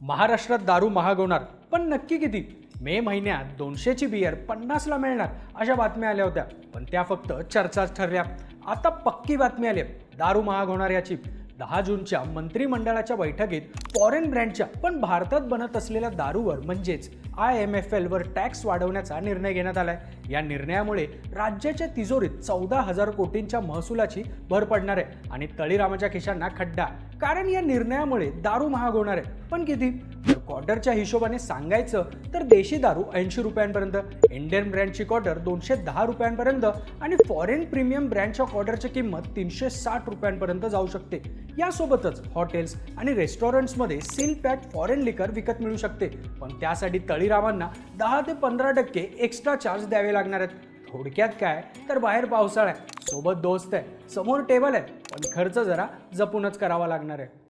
महाराष्ट्रात दारू महाग होणार पण नक्की किती? मे महिन्यात दोनशेची बियर पन्नासला मिळणार अशा बातम्या आल्या होत्या. पण त्या फक्त चर्चाच ठरल्या. आता पक्की बातमी आली दारू महाग होणार याची. दहा जूनच्या मंत्रिमंडळाच्या बैठकीत फॉरेन ब्रँडच्या पण भारतात बनत असलेल्या दारूवर म्हणजेच आय एम एफ एलवर टॅक्स वाढवण्याचा निर्णय घेण्यात आलाय. या निर्णयामुळे राज्याच्या तिजोरीत चौदा हजार कोटींच्या महसुलाची भर पडणार आहे आणि तळीरामाच्या खिशांना खड्डा. कारण या निर्णयामुळे दारू महाग होणार आहे. पण किती? तर क्वार्टरच्या हिशोबाने सांगायचं तर देशी दारू ऐंशी रुपयांपर्यंत इंडियन ब्रँडची क्वार्टर दोनशे दहा रुपयांपर्यंत आणि फॉरेन प्रीमियम ब्रँडच्या क्वार्टरची किंमत तीनशे साठ रुपयांपर्यंत जाऊ शकते. यासोबतच हॉटेल्स आणि रेस्टॉरंट्समध्ये सील पॅक फॉरेन लिकर विकत मिळू शकते. पण त्यासाठी तळीरामांना दहा ते पंधरा टक्के एक्स्ट्रा चार्ज द्यावे लागणार आहेत. थोडक्यात काय? तर बाहेर पावसाळा आहे. सोबत दोस्त आहे. समोर टेबल आहे. पण खर्च जरा जपूनच करावा लागणार आहे.